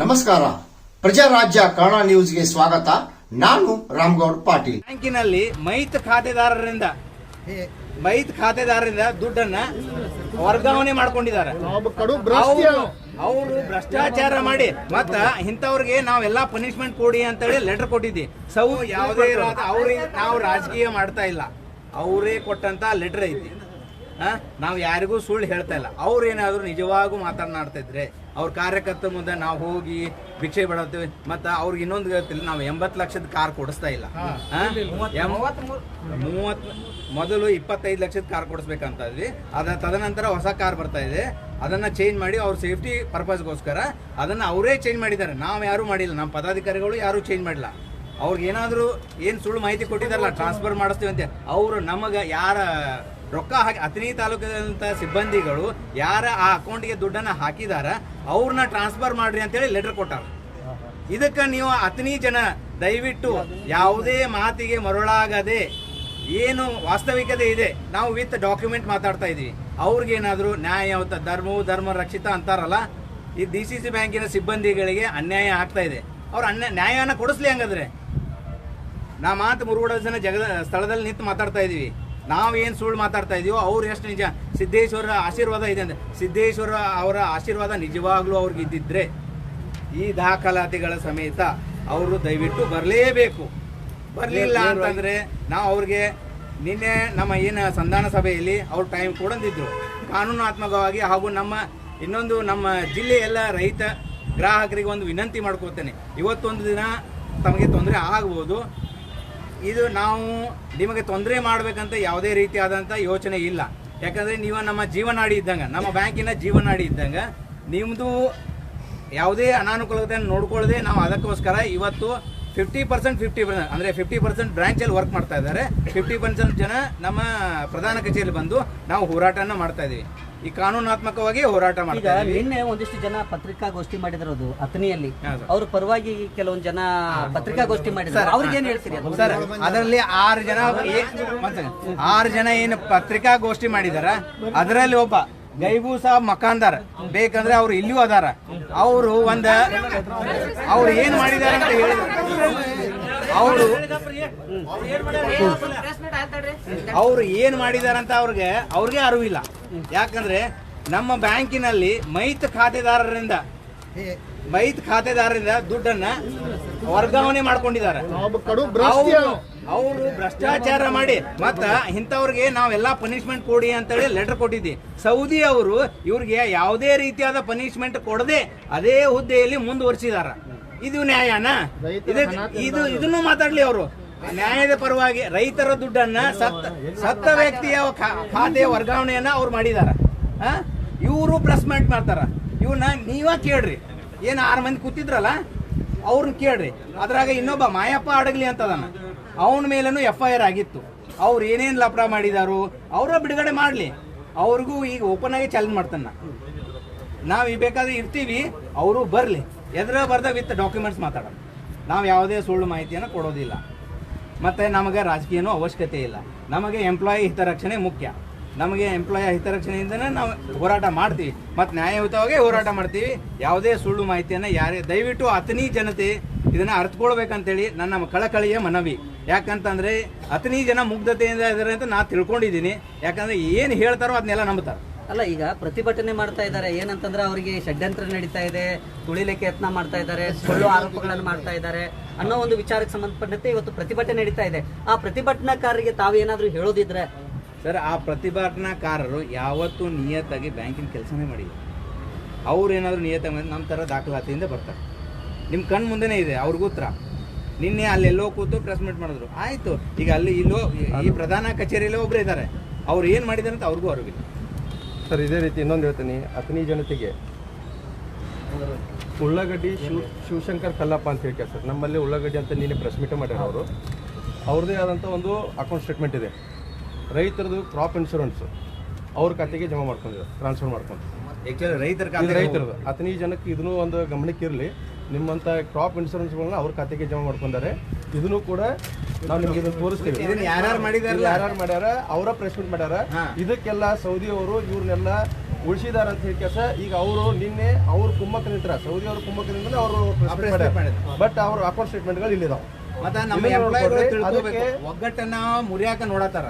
ನಮಸ್ಕಾರ. ಪ್ರಜಾರಾಜ್ಯ ಕನ್ನಡ ನ್ಯೂಸ್ಗೆ ಸ್ವಾಗತ. ನಾನು ರಾಮ್ಗೌಡ್ ಪಾಟೀಲ್. ಬ್ಯಾಂಕಿನಲ್ಲಿ ಮೈತ್ ಖಾತೆದಾರರಿಂದ ಮೈತ್ ಖಾತೆದಾರರಿಂದ ದುಡ್ಡನ್ನ ವರ್ಗಾವಣೆ ಮಾಡ್ಕೊಂಡಿದ್ದಾರೆ. ಅವರು ಭ್ರಷ್ಟಾಚಾರ ಮಾಡಿ ಮತ್ತ ಇಂಥವ್ರಿಗೆ ನಾವೆಲ್ಲಾ ಪನಿಷ್ಮೆಂಟ್ ಕೊಡಿ ಅಂತೇಳಿ ಲೆಟರ್ ಕೊಟ್ಟಿದ್ವಿ. ಸೌ ಯಾವುದೇ ಅವ್ರಿಗೆ ನಾವು ರಾಜಕೀಯ ಮಾಡ್ತಾ ಇಲ್ಲ. ಅವರೇ ಕೊಟ್ಟಂತ ಲೆಟರ್ ಐತಿ. ನಾವು ಯಾರಿಗೂ ಸುಳ್ಳು ಹೇಳ್ತಾ ಇಲ್ಲ. ಅವ್ರು ಏನಾದರೂ ನಿಜವಾಗೂ ಮಾತನಾಡ್ತಿದ್ರೆ ಅವ್ರ ಕಾರ್ಯಕರ್ತರ ಮುಂದೆ ನಾವು ಹೋಗಿ ಭಿಕ್ಷೆ ಬಿಡತ್ತೀವಿ ಮತ್ತು ಅವ್ರಿಗೆ ಇನ್ನೊಂದು ಗೊತ್ತಿಲ್ಲ ನಾವು ಎಂಬತ್ತು ಲಕ್ಷದ ಕಾರ್ ಕೊಡಿಸ್ತಾ ಇಲ್ಲ. ಮೂವತ್ ಮೊದಲು ಇಪ್ಪತ್ತೈದು ಲಕ್ಷದ ಕಾರ್ ಕೊಡಿಸ್ಬೇಕಂತ ಇದ್ವಿ. ಅದ ತದನಂತರ ಹೊಸ ಕಾರ್ ಬರ್ತಾ ಇದೆ. ಅದನ್ನ ಚೇಂಜ್ ಮಾಡಿ ಅವ್ರ ಸೇಫ್ಟಿ ಪರ್ಪಸ್ಗೋಸ್ಕರ ಅದನ್ನ ಅವರೇ ಚೇಂಜ್ ಮಾಡಿದ್ದಾರೆ. ನಾವು ಯಾರು ಮಾಡಿಲ್ಲ. ನಮ್ಮ ಪದಾಧಿಕಾರಿಗಳು ಯಾರು ಚೇಂಜ್ ಮಾಡಿಲ್ಲ ಅವ್ರಿಗೆ ಏನಾದರೂ ಏನು ಸುಳ್ಳು ಮಾಹಿತಿ ಕೊಟ್ಟಿದ್ದಾರಲ್ಲ ಟ್ರಾನ್ಸ್ಫರ್ ಮಾಡಿಸ್ತೀವಿ ಅಂತ. ಅವರು ನಮಗೆ ಯಾರ ರೊಕ್ಕ ಹಾಕಿ ಅಥಣಿ ತಾಲೂಕಿನಂತ ಸಿಬ್ಬಂದಿಗಳು ಯಾರ ಆ ಅಕೌಂಟ್ಗೆ ದುಡ್ಡನ್ನ ಹಾಕಿದಾರ, ಅವ್ರನ್ನ ಟ್ರಾನ್ಸ್ಫರ್ ಮಾಡ್ರಿ ಅಂತೇಳಿ ಲೆಟರ್ ಕೊಟ್ಟಾರ. ಇದಕ್ಕೆ ನೀವು ಅತನಿ ಜನ, ದಯವಿಟ್ಟು ಯಾವುದೇ ಮಾತಿಗೆ ಮರುಳಾಗದೆ, ಏನು ವಾಸ್ತವಿಕತೆ ಇದೆ, ನಾವು ವಿತ್ ಡಾಕ್ಯುಮೆಂಟ್ ಮಾತಾಡ್ತಾ ಇದೀವಿ ಅವ್ರಿಗೇನಾದರೂ ನ್ಯಾಯಯುತ ಧರ್ಮವು ಧರ್ಮ ರಕ್ಷಿತ ಅಂತಾರಲ್ಲ, ಈ ಡಿ ಸಿ ಸಿ ಬ್ಯಾಂಕಿನ ಸಿಬ್ಬಂದಿಗಳಿಗೆ ಅನ್ಯಾಯ ಆಗ್ತಾ ಇದೆ. ಅವ್ರು ಅನ್ಯ ನ್ಯಾಯನ ಕೊಡಿಸ್ಲಿ ಹಂಗಾದ್ರೆ. ನಾ ಮಾತು ಮುರುಗಡ ಜನ ಜಗದ, ಸ್ಥಳದಲ್ಲಿ ನಿಂತು ಮಾತಾಡ್ತಾ ಇದೀವಿ ನಾವೇನು ಸುಳ್ಳು ಮಾತಾಡ್ತಾ ಇದೀವೋ ಅವ್ರು ಎಷ್ಟು ನಿಜ? ಸಿದ್ದೇಶ್ವರರ ಆಶೀರ್ವಾದ ಇದೆ ಅಂದ್ರೆ ಸಿದ್ದೇಶ್ವರ ಅವರ ಆಶೀರ್ವಾದ ನಿಜವಾಗ್ಲೂ ಅವ್ರಿಗೆ ಇದ್ದಿದ್ರೆ ಈ ದಾಖಲಾತಿಗಳ ಸಮೇತ ಅವರು ದಯವಿಟ್ಟು ಬರಲೇಬೇಕು. ಬರಲಿಲ್ಲ ಅಂತಂದ್ರೆ ನಾವು ಅವ್ರಿಗೆ ನಿನ್ನೆ ನಮ್ಮ ಏನು ಸಂಧಾನ ಸಭೆಯಲ್ಲಿ ಅವ್ರು ಟೈಮ್ ಕೊಡಂದಿದ್ರು ಕಾನೂನಾತ್ಮಕವಾಗಿ ಹಾಗೂ ನಮ್ಮ ಇನ್ನೊಂದು ನಮ್ಮ ಜಿಲ್ಲೆಯೆಲ್ಲ ರೈತ ಗ್ರಾಹಕರಿಗೆ ಒಂದು ವಿನಂತಿ ಮಾಡ್ಕೋತೇನೆ. ಇವತ್ತೊಂದು ದಿನ ತಮಗೆ ತೊಂದರೆ ಆಗ್ಬೋದು. ಇದು ನಾವು ನಿಮಗೆ ತೊಂದರೆ ಮಾಡಬೇಕಂತ ಯಾವುದೇ ರೀತಿಯಾದಂಥ ಯೋಚನೆ ಇಲ್ಲ. ಯಾಕಂದರೆ ನೀವು ನಮ್ಮ ಜೀವನಾಡಿ ಇದ್ದಂಗೆ, ನಮ್ಮ ಬ್ಯಾಂಕಿನ ಜೀವನಾಡಿ ಇದ್ದಂಗೆ ನಿಮ್ಮದು ಯಾವುದೇ ಅನಾನುಕೂಲತೆಯನ್ನು ನೋಡ್ಕೊಳ್ಳದೆ ನಾವು ಅದಕ್ಕೋಸ್ಕರ ಇವತ್ತು ಫಿಫ್ಟಿ ಪರ್ಸೆಂಟ್ ಫಿಫ್ಟಿ ಪರ್ಸೆಂಟ್ ಅಂದರೆ ಫಿಫ್ಟಿ ಪರ್ಸೆಂಟ್ ಬ್ರಾಂಚಲ್ಲಿ ವರ್ಕ್ ಮಾಡ್ತಾ ಇದ್ದಾರೆ. ಫಿಫ್ಟಿ ಪರ್ಸೆಂಟ್ ಜನ ನಮ್ಮ ಪ್ರಧಾನ ಕಚೇರಿ ಬಂದು ನಾವು ಹೋರಾಟನ ಮಾಡ್ತಾ ಇದೀವಿ. ಈ ಕಾನೂನಾತ್ಮಕವಾಗಿ ಹೋರಾಟ ಈಗ ಮಾಡ್ತಾ ನಿನ್ನೆ ಒಂದಿಷ್ಟು ಜನ ಪತ್ರಿಕಾಗೋಷ್ಠಿ ಮಾಡಿದಿರೋದು ಅತನಿಯಲ್ಲಿ ಹೌದು. ಅವ್ರ ಪರವಾಗಿ ಕೆಲವೊಂದು ಜನ ಪತ್ರಿಕಾಗೋಷ್ಠಿ ಮಾಡಿದ್ರು. ಅವ್ರಿಗೆ ಏನ್ ಹೇಳ್ತೀರಿ ಅದು? ಸರ್ ಅದರಲ್ಲಿ ಆರು ಜನ ಏ- ಆರು ಜನ ಏನು ಪತ್ರಿಕಾಗೋಷ್ಠಿ ಮಾಡಿದಾರ? ಅದರಲ್ಲಿ ಒಬ್ಬ ಗೈಬೂ ಸಹ ಮಕಾಂದಾರ. ಬೇಕಂದ್ರೆ ಅವ್ರು ಇಲ್ಲಿಯೂ ಅದಾರ. ಅವರು ಒಂದ ಅವ್ರು ಏನ್ ಮಾಡಿದಾರೆ ಅಂತ ಹೇಳಿದ್ರು ಅವರು ಅವ್ರು ಏನ್ ಮಾಡಿದಾರಂತ ಅಂತ ಅವ್ರಿಗೆ ಅವ್ರಿಗೆ ಅರಿವಿಲ್ಲ ಯಾಕಂದ್ರೆ ನಮ್ಮ ಬ್ಯಾಂಕಿನಲ್ಲಿ ಮೈತ್ ಖಾತೆದಾರರಿಂದ ಮೈತ್ ಖಾತೆದಾರರಿಂದ ದುಡ್ಡನ್ನ ವರ್ಗಾವಣೆ ಮಾಡ್ಕೊಂಡಿದ್ದಾರೆ. ಅವರು ಅವರು ಭ್ರಷ್ಟಾಚಾರ ಮಾಡಿ ಮತ್ತ ಇಂಥವ್ರಿಗೆ ನಾವೆಲ್ಲಾ ಪನಿಷ್ಮೆಂಟ್ ಕೊಡಿ ಅಂತೇಳಿ ಲೆಟರ್ ಕೊಟ್ಟಿದ್ವಿ. ಸೌದಿ ಅವರು ಇವ್ರಿಗೆ ಯಾವುದೇ ರೀತಿಯಾದ ಪನಿಷ್ಮೆಂಟ್ ಕೊಡದೆ ಅದೇ ಹುದ್ದೆಯಲ್ಲಿ ಮುಂದುವರಿಸಿದಾರ. ಇದು ನ್ಯಾಯನ? ಇದು ಇದನ್ನು ಮಾತಾಡ್ಲಿ ಅವರು. ನ್ಯಾಯದ ಪರವಾಗಿ ರೈತರ ದುಡ್ಡನ್ನ ಸತ್ತ ಸತ್ತ ವ್ಯಕ್ತಿಯ ಖಾತೆಯ ವರ್ಗಾವಣೆಯನ್ನ ಅವ್ರು ಮಾಡಿದಾರ. ಇವರು ಪ್ಲಸ್ಮೆಂಟ್ ಮಾಡ್ತಾರ. ಇವನ್ನ ನೀವ ಕೇಳ್ರಿ. ಏನ್ ಆರು ಮಂದಿ ಕೂತಿದ್ರಲ್ಲ ಅವ್ರನ್ನ ಕೇಳ್ರಿ. ಅದ್ರಾಗ ಇನ್ನೊಬ್ಬ ಮಾಯಪ್ಪ ಅಡಗ್ಲಿ ಅಂತದನ್ನ ಅವನ ಮೇಲೂ ಎಫ್ ಐ ಆರ್ ಆಗಿತ್ತು. ಅವ್ರು ಏನೇನ್ ಲಪಡ ಮಾಡಿದಾರು ಅವರ ಬಿಡುಗಡೆ ಮಾಡ್ಲಿ. ಅವ್ರಿಗೂ ಈಗ ಓಪನ್ ಆಗಿ ಚಾಲೆಂಜ್ ಮಾಡ್ತಾನ. ನಾವು ಈ ಬೇಕಾದ್ರೆ ಇರ್ತೀವಿ ಅವರು ಬರಲಿ. ಎದ್ರ ಬರ್ದಾಗ ವಿತ್ ಡಾಕ್ಯುಮೆಂಟ್ಸ್ ಮಾತಾಡೋಣ ನಾವು ಯಾವುದೇ ಸುಳ್ಳು ಮಾಹಿತಿಯನ್ನು ಕೊಡೋದಿಲ್ಲ. ಮತ್ತು ನಮಗೆ ರಾಜಕೀಯನೂ ಅವಶ್ಯಕತೆ ಇಲ್ಲ. ನಮಗೆ ಎಂಪ್ಲಾಯಿ ಹಿತರಕ್ಷಣೆ ಮುಖ್ಯ. ನಮಗೆ ಎಂಪ್ಲಾಯಿ ಹಿತರಕ್ಷಣೆಯಿಂದನೇ ನಾವು ಹೋರಾಟ ಮಾಡ್ತೀವಿ. ಮತ್ತು ನ್ಯಾಯಯುತವಾಗಿ ಹೋರಾಟ ಮಾಡ್ತೀವಿ. ಯಾವುದೇ ಸುಳ್ಳು ಮಾಹಿತಿಯನ್ನು ಯಾರೇ, ದಯವಿಟ್ಟು ಅತನಿ ಜನತೆ ಇದನ್ನು ಅರ್ಥಕೊಳ್ಬೇಕಂತೇಳಿ ನನ್ನ ಕಳಕಳಿಯ ಮನವಿ. ಯಾಕಂತಂದರೆ ಅತನಿ ಜನ ಮುಗ್ಧತೆಯಿಂದ ಇದ್ದಾರೆ ಅಂತ ನಾನು ತಿಳ್ಕೊಂಡಿದ್ದೀನಿ. ಯಾಕಂದರೆ ಏನು ಹೇಳ್ತಾರೋ ಅದನ್ನೆಲ್ಲ ನಂಬ್ತಾರೆ ಅಲ್ಲ, ಈಗ ಪ್ರತಿಭಟನೆ ಮಾಡ್ತಾ ಇದ್ದಾರೆ. ಏನಂತಂದ್ರೆ ಅವರಿಗೆ ಷಡ್ಯಂತ್ರ ನಡೀತಾ ಇದೆ, ತುಳಿಲಿಕ್ಕೆ ಯತ್ನ ಮಾಡ್ತಾ ಇದ್ದಾರೆ, ಸುಳ್ಳು ಆರೋಪಗಳನ್ನು ಮಾಡ್ತಾ ಇದ್ದಾರೆ ಅನ್ನೋ ಒಂದು ವಿಚಾರಕ್ಕೆ ಸಂಬಂಧಪಟ್ಟಂತೆ ಇವತ್ತು ಪ್ರತಿಭಟನೆ ನಡೀತಾ ಇದೆ. ಆ ಪ್ರತಿಭಟನಾಕಾರರಿಗೆ ತಾವೇನಾದ್ರೂ ಹೇಳೋದಿದ್ರೆ? ಸರ್, ಆ ಪ್ರತಿಭಟನಾಕಾರರು ಯಾವತ್ತೂ ನಿಯತ್ತಾಗಿ ಬ್ಯಾಂಕಿನ ಕೆಲಸನೇ ಮಾಡಿಲ್ಲ. ಅವ್ರು ಏನಾದರೂ ನಿಯತ್ತಾಗಿ ನಮ್ಮ ಥರ ದಾಖಲಾತಿಯಿಂದ ಬರ್ತಾರೆ. ನಿಮ್ಮ ಕಣ್ಣು ಮುಂದೆನೇ ಇದೆ, ಅವ್ರಿಗೂ ಉತ್ತರ. ನಿನ್ನೆ ಅಲ್ಲೆಲ್ಲೋ ಕೂತು ಪ್ರೆಸ್ ಮೀಟ್ ಮಾಡಿದ್ರು. ಆಯಿತು, ಈಗ ಅಲ್ಲಿ ಇಲ್ಲೋ ಈ ಪ್ರಧಾನ ಕಚೇರಿಯಲ್ಲೇ ಒಬ್ಬರು ಇದ್ದಾರೆ. ಅವ್ರು ಏನು ಮಾಡಿದ್ದಾರೆ ಅಂತ ಅವ್ರಿಗೂ ಅರಿವಿಲ್ಲ. ಸರ್ ಇದೇ ರೀತಿ ಇನ್ನೊಂದು ಹೇಳ್ತೀನಿ. ಅತನಿ ಜನತೆಗೆ ಉಳ್ಳಾಗಡ್ಡಿ ಶಿವ ಶಿವಶಂಕರ್ ಕಲ್ಲಪ್ಪ ಅಂತ ಹೇಳ್ತಾರೆ ಸರ್. ನಮ್ಮಲ್ಲಿ ಉಳ್ಳಾಗಡ್ಡಿ ಅಂತ ನೀನೆ ಪ್ರೆಸ್ ಮೀಟ್ ಮಾಡ್ಯಾರ ಅವರು. ಅವ್ರದ್ದೇ ಆದಂಥ ಒಂದು ಅಕೌಂಟ್ ಸ್ಟೇಟ್ಮೆಂಟ್ ಇದೆ. ರೈತರದು ಕ್ರಾಪ್ ಇನ್ಶೂರೆನ್ಸ್ ಅವ್ರ ಖಾತೆಗೆ ಜಮಾ ಮಾಡ್ಕೊಂಡಿದ್ದಾರೆ ಟ್ರಾನ್ಸ್ಫರ್ ಮಾಡ್ಕೊಂಡು. ರೈತರ ಇದು ರೈತರದು ಅತನಿ ಜನಕ್ಕೆ ಇದನ್ನು ಒಂದು ಗಮನಕ್ಕೆ ಇರಲಿ. ನಿಮ್ಮಂಥ ಕ್ರಾಪ್ ಇನ್ಶೂರೆನ್ಸ್ಗಳನ್ನ ಅವ್ರ ಖಾತೆಗೆ ಜಮಾ ಮಾಡ್ಕೊಂಡಾರೆ ಇದನ್ನು ಕೂಡ ನಾವು ನಿಮ್ಗೆ ಇದನ್ನ ತೋರಿಸ್ತೀವಿ. ಇದನ್ನ ಯಾರ್ಯಾರು ಮಾಡಿದಾರೆ? ಯಾರ್ಯಾರು ಮಾಡ್ಯಾರ? ಅವರ ಪ್ರೆಸ್ ಮೀಟ್ ಮಾಡ್ಯಾರ. ಇದಕ್ಕೆಲ್ಲ ಸೌದಿ ಅವರು ಇವ್ರನ್ನೆಲ್ಲ ಉಳಿಸಿದಾರ ಅಂತ ಹೇಳಿ ಕೆಲಸ. ಈಗ ಅವರು ನಿನ್ನೆ ಅವ್ರ ಕುಮ್ಮಕ್ಕ ನಿಂತರ ಸೌದಿ ಅವ್ರ ಕುಮ್ಮಕ್ಕ ನಿಂತ ಅವರು. ಬಟ್ ಅವ್ರ ಅಕೌಂಟ್ ಸ್ಟೇಟ್ಮೆಂಟ್ಗಳು ಇಲ್ಲಿದಾವೆ. ಮತ್ತ ನಮ್ಮ ಎಂಪ್ಲಾಯಿಗಳು. ತಿಳ್ಕೊಬೇಕು. ಒಗ್ಗಟ್ಟನ್ನ ಮುರಿಯಾಕ ನೋಡತ್ತಾರ.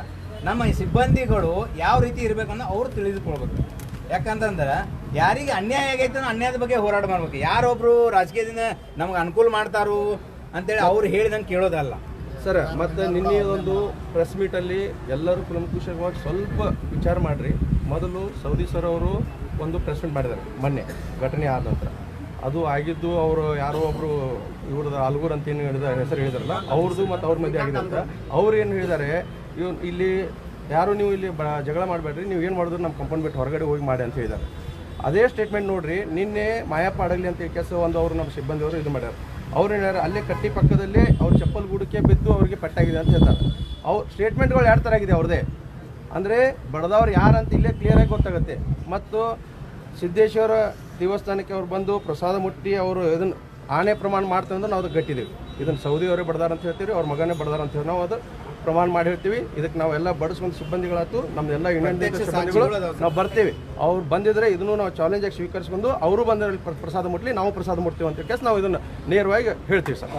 ನಮ್ಮ ಈ ಸಿಬ್ಬಂದಿಗಳು ಯಾವ ರೀತಿ ಇರ್ಬೇಕನ್ನ ಅವ್ರು ತಿಳಿದುಕೊಳ್ಬೇಕು. ಯಾಕಂತಂದ್ರೆ ಯಾರಿಗೆ ಅನ್ಯಾಯ ಆಗೈತೆ ಅನ್ಯಾಯದ ಬಗ್ಗೆ ಹೋರಾಟ ಮಾಡ್ಬೇಕು. ಯಾರೊಬ್ರು ರಾಜಕೀಯದಿಂದ ನಮ್ಗೆ ಅನುಕೂಲ ಮಾಡ್ತಾರು ಅಂತೇಳಿ ಅವ್ರು ಹೇಳಿದಂಗೆ ಕೇಳೋದಲ್ಲ ಸರ್, ಮತ್ತೆ ನಿನ್ನೆ ಒಂದು ಪ್ರೆಸ್ ಮೀಟಲ್ಲಿ ಎಲ್ಲರೂ ಕುಲಂಕುಷವಾಗಿ ಸ್ವಲ್ಪ ವಿಚಾರ ಮಾಡ್ರಿ. ಮೊದಲು ಸೌದಿ ಸರ್ ಅವರು ಒಂದು ಪ್ರೆಸ್ ಮೀಟ್ ಮಾಡಿದ್ದಾರೆ, ಮೊನ್ನೆ, ಘಟನೆ ಆದ ನಂತರ. ಅದು ಆಗಿದ್ದು ಅವರು ಯಾರೋ ಒಬ್ರು ಇವ್ರದ್ದು ಅಲ್ಗೂರ್ ಅಂತ ಏನು ಹೇಳಿದ ಹೆಸರು ಹೇಳಿದಾರಲ್ಲ, ಅವ್ರದ್ದು ಮತ್ತು ಅವ್ರ ಮಧ್ಯೆ ಆಗಿದೆ ಅಂತ. ಅವ್ರು ಏನು ಹೇಳಿದ್ದಾರೆ ಇವ್ ಇಲ್ಲಿ ಯಾರು ನೀವು ಇಲ್ಲಿ ಜಗಳ ಮಾಡಬೇಡ್ರಿ, ನೀವು ಏನು ಮಾಡಿದ್ರು ನಮ್ಮ ಕಂಪೌಂಡ್ ಬಿಟ್ಟು ಹೊರಗಡೆ ಹೋಗಿ ಮಾಡಿ ಅಂತ ಹೇಳಿದ್ದಾರೆ. ಅದೇ ಸ್ಟೇಟ್ಮೆಂಟ್ ನೋಡ್ರಿ, ನಿನ್ನೆ ಮಾಯಪ್ಪ ಅಡಗಲಿ ಅಂತ ಕೆಲಸ ಒಂದು ಅವರು ನಮ್ಮ ಸಿಬ್ಬಂದಿಯವರು ಇದು ಮಾಡ್ಯಾರ. ಅವ್ರು ಹೇಳ್ಯಾರ ಅಲ್ಲೇ ಕಟ್ಟಿ ಪಕ್ಕದಲ್ಲೇ ಅವ್ರ ಚಪ್ಪಲ್ ಗೂಡಕ್ಕೆ ಬಿದ್ದು ಅವ್ರಿಗೆ ಪೆಟ್ಟಾಗಿದೆ ಅಂತ ಹೇಳ್ತಾರೆ. ಅವ್ರ ಸ್ಟೇಟ್ಮೆಂಟ್ಗಳು ಯಾವ ಥರ ಆಗಿದೆ ಅವ್ರದ್ದೇ ಅಂದರೆ ಬಡದವ್ರು ಯಾರಂತ ಇಲ್ಲೇ ಕ್ಲಿಯರಾಗಿ ಗೊತ್ತಾಗುತ್ತೆ. ಮತ್ತು ಸಿದ್ದೇಶ್ವರ ದೇವಸ್ಥಾನಕ್ಕೆ ಅವ್ರು ಬಂದು ಪ್ರಸಾದ ಮುಟ್ಟಿ ಅವರು ಇದನ್ನು ಆಣೆ ಪ್ರಮಾಣ ಮಾಡ್ತೇವೆ ಅಂದ್ರೆ ನಾವು ಅದು ಗಟ್ಟಿದ್ದೀವಿ ಇದನ್ನು ಸೌದಿಯವರೇ ಬಡದಾರ ಅಂತ ಹೇಳ್ತೀವಿ ಅವ್ರ ಮಗನೇ ಬಡದಾರ ಅಂತ ಹೇಳಿ ನಾವು ಅದು ಪ್ರಮಾಣ ಮಾಡಿರ್ತೀವಿ ಹೇಳ್ತೀವಿ. ಇದಕ್ಕೆ ನಾವೆಲ್ಲ ಬಡಿಸ್ಕೊಂಡು ಸಿಬ್ಬಂದಿಗಳಾಯ್ತು. ನಮ್ದೆಲ್ಲ ಯೂನಿಯನ್ ಪ್ರತ್ಯಕ್ಷ ಸಿಬ್ಬಂದಿಗಳು. ನಾವು ಬರ್ತೀವಿ. ಅವ್ರು ಬಂದಿದ್ರೆ ಇದನ್ನು ನಾವು ಚಾಲೆಂಜ್ ಆಗಿ ಸ್ವೀಕರಿಸ್ಕೊಂಡು ಅವರು ಬಂದ್ರಲ್ಲಿ ಪ್ರಸಾದ ಮುಟ್ಲಿ ನಾವು ಪ್ರಸಾದ ಮುಟ್ತೀವಿ ಅಂತ ಕೇಸ್ ನಾವು ಇದನ್ನು ನೇರವಾಗಿ ಹೇಳ್ತೀವಿ ಸರ್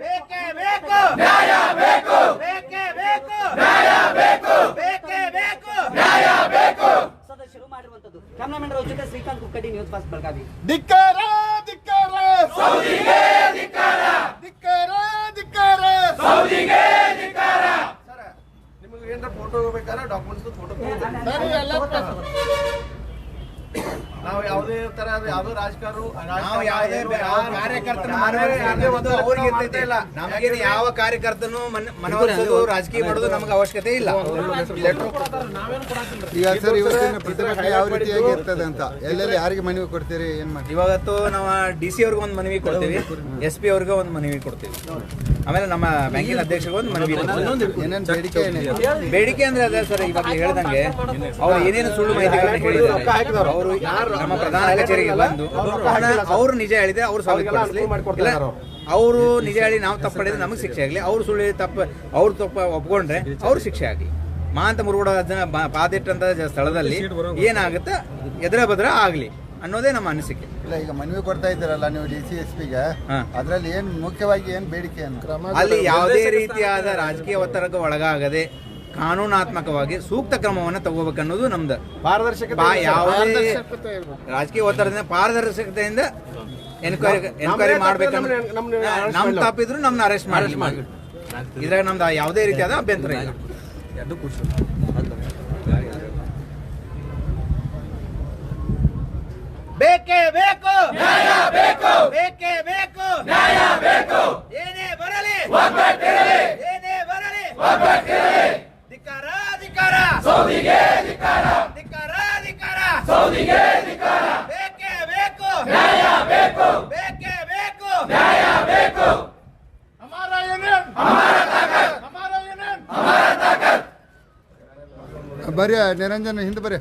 ಬೇಕೇ ಬೇಕು ನ್ಯಾಯ ಬೇಕು ಬೇಕೇ ಬೇಕು ನ್ಯಾಯ ಬೇಕು ಬೇಕೇ ಬೇಕು ನ್ಯಾಯ ಬೇಕು ಸದಸ್ಯರು ಮಾಡಿರುವಂತದ್ದು ಕ್ಯಾಮ್ರಾಮನ್ ರಾವ್ ಜೊತೆ ಪಾಸ್ ಬೆಳಗಾವಿ. ಧಿಕ್ಕಾರ ಧಿಕ್ಕಾರ. ಸೌದಿಗೆ ಧಿಕ್ಕಾರ. ಧಿಕ್ಕಾರ ಧಿಕ್ಕಾರ. ಸೌದಿಗೆ ಸರ್ ನಿಮಗೆ ಏನಾರ ಫೋಟೋ ಬೇಕಾದ್ರೆ ಡಾಕ್ಯುಮೆಂಟ್ಸ್ ಫೋಟೋ ಸರಿ ಎಲ್ಲ ನಾವು ಯಾವುದೇ ತರ ಯಾವುದೋ ರಾಜಕಾರಣ ನಾವು ಯಾವುದೇ ಕಾರ್ಯಕರ್ತನ ಅವ್ರಿಗೆ ಇಲ್ಲ. ನಮಗೇನು ಯಾವ ಕಾರ್ಯಕರ್ತನು ಮನ- ಮನವೊಲಿಸೋದು ರಾಜಕೀಯ ಮಾಡೋದು ನಮಗೆ ಅವಶ್ಯಕತೆ ಇಲ್ಲ. ಈಗ ಸರ್ ಇವತ್ತಿನ ಪ್ರತಿಭಟನೆ ಯಾವ ರೀತಿಯಾಗಿ ಇರ್ತದೆ ಅಂತ. ಎಲ್ಲೆಲ್ಲಿ ಯಾರಿಗೆ ಮನವಿ ಕೊಡ್ತೀರಿ ಏನ್ ಮಾಡಿ ಇವಾಗತ್ತು ನಾವು ಡಿ ಸಿ ಅವ್ರಿಗೆ ಒಂದು ಮನವಿ ಕೊಡ್ತೀವಿ ಎಸ್ ಪಿ ಅವ್ರಿಗೆ ಒಂದು ಮನವಿ ಕೊಡ್ತೀವಿ. ಆಮೇಲೆ ನಮ್ಮ ಬ್ಯಾಂಕಿನ ಅಧ್ಯಕ್ಷರಿಗೆ ಒಂದು ಮನವಿ ಕೊಡ್ತೀವಿ. ಏನೇನ್ ಬೇಡಿಕೆ ಏನಿದೆ ಬೇಡಿಕೆ ಅಂದ್ರೆ ಅದೇ ಸರ್ ಇವಾಗ ಹೇಳ್ದಂಗೆ ಅವ್ರು ಏನೇನು ಸುಳ್ಳು ಮಾಹಿತಿ ಹೇಳಿದ್ದಾರೆ ಅವರು ನಮ್ಮ ಪ್ರಧಾನ ಕಚೇರಿಗೆ ಬಂದು ಅವ್ರು ನಿಜ ಹೇಳಿದ್ರೆ ಅವ್ರು ಸಾಬೀತುಪಡಿಸ್ಲಿ ಇಲ್ಲ ಅವರು ನಿಜ ಹೇಳಿ ನಾವು ತಪ್ಪು ಮಾಡಿದ್ರೆ ನಮಗೆ ಶಿಕ್ಷೆ ಆಗಲಿ ಅವ್ರು ಸುಳ್ಳು ಹೇಳಿ ತಪ್ಪು ಅವ್ರು ತಪ್ಪು ಒಪ್ಕೊಂಡ್ರೆ ಅವ್ರ ಶಿಕ್ಷೆ ಆಗಲಿ. ಮಾಂತ ಮುರುಗೋಡ ಪಾದಿಟ್ಟಂತ ಜ- ಸ್ಥಳದಲ್ಲಿ ಏನಾಗುತ್ತೆ? ಎದುರ ಬದ್ರ ಆಗಲಿ ಅನ್ನೋದೇ ನಮ್ಮ ಅನಿಸಿಕೆ. ಇಲ್ಲ ಈಗ ಮನವಿ ಕೊಡ್ತಾ ಇದ್ದೀರಲ್ಲ ನೀವು ಡಿ ಸಿ ಎಸ್ ಪಿಗೆ. ಅದ್ರಲ್ಲಿ ಏನ್ ಮುಖ್ಯವಾಗಿ ಏನ್ ಬೇಡಿಕೆ ಅಲ್ಲಿ ಯಾವುದೇ ರೀತಿಯಾದ ರಾಜಕೀಯ ಒತ್ತಡಕ್ಕೆ ಒಳಗಾಗದೆ ಕಾನೂನಾತ್ಮಕವಾಗಿ ಸೂಕ್ತ ಕ್ರಮವನ್ನು ತಗೋಬೇಕನ್ನೋದು ನಮ್ದು. ಪಾರದರ್ಶಕ ಯಾವುದೇ ರಾಜಕೀಯ ಒತ್ತಡದಿಂದ ಪಾರದರ್ಶಕತೆಯಿಂದ ಎನ್ಕ್ವೈರಿ ಎನ್ಕ್ವೈರಿ ಮಾಡ್ಬೇಕು ನಮ್. ತಪ್ಪಿದ್ರು ನಮ್ನ ಅರೆಸ್ಟ್ ಮಾಡಿ. ಇದ್ರಾಗ ನಮ್ದು ಯಾವುದೇ ರೀತಿಯಾದ ಅಭ್ಯಂತರ ಇಲ್ಲ. ಬೇಕೇ ಬೇಕು. ನ್ಯಾಯ ಬೇಕು. ಬೇಕೇ ಬೇಕು. ನ್ಯಾಯ ಬೇಕು. ಏನೇ ಬರಲಿ. ಏನೇ ಬರಲಿ. ಧಿಕ್ಕಾರ ಸೌದಿಗೆ ಧಿಕ್ಕಾರ ಧಿಕ್ಕಾರ ಧಿಕ್ಕಾರ ಸೌದಿಗೆ ಧಿಕ್ಕಾರ ಬೇಕೇ ಬೇಕು. ನ್ಯಾಯ ಬೇಕು. ಬೇಕೇ ಬೇಕು. ನ್ಯಾಯ ಬೇಕು. ಬರ್ರಿ ನಿರಂಜನ್ ಹಿಂದೆ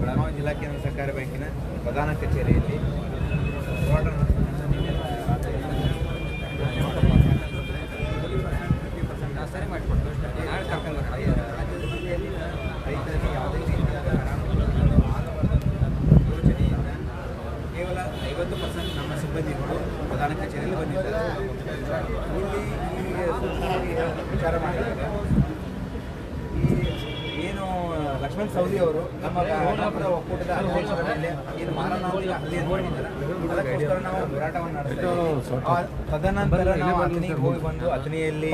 ಬೆಳಗಾವಿ ಜಿಲ್ಲಾ ಕೇಂದ್ರ ಸರ್ಕಾರಿ ಬ್ಯಾಂಕಿನ ಪ್ರಧಾನ ಕಚೇರಿಯಲ್ಲಿ ಹೋರಾಟ ನಡೆಸಿದ ನಿನ್ನೆ ರಾತ್ರಿ ಸರಿ ಮಾಡಿಕೊಡ್ತೀವಿ ನಾಳೆ ಕರ್ಕೊಂಡು ಬರ್ತೀವಿ. ರಾಜ್ಯದ ಜಿಲ್ಲೆಯಲ್ಲಿ ರೈತರಿಗೆ ಯಾವುದೇ ರೀತಿಯಾದ ಅನಾನುಕೂಲಗಳು ಆಗಬಾರದು ಅನ್ನೋ ಯೋಚನೆಯಿಂದ ಕೇವಲ ಐವತ್ತು ಪರ್ಸೆಂಟ್ ನಮ್ಮ ಸಿಬ್ಬಂದಿಗಳು ಪ್ರಧಾನ ಕಚೇರಿಯಲ್ಲಿ ಇಲ್ಲಿ ಈ ವಿಚಾರ ಮಾಡಿದ್ದಾರೆ. ಈ ಏನು, ಲಕ್ಷ್ಮಣ್ ಸೌದಿ ಅವರು ನಮ್ಮ ಒಕ್ಕೂಟದ ಅಧ್ಯಕ್ಷರ ಮೇಲೆ ಏನು ಮಾನನಾಂತಿಕ ಅಲ್ಲಿ ಮಾಡಿದ್ದಾರೆ ಅದಕ್ಕೋಸ್ಕರ ನಾವು ಹೋರಾಟವನ್ನು ತದನಂತರ ನಾವು ಹೋಗಿ ಬಂದು ಅತನಿಯಲ್ಲಿ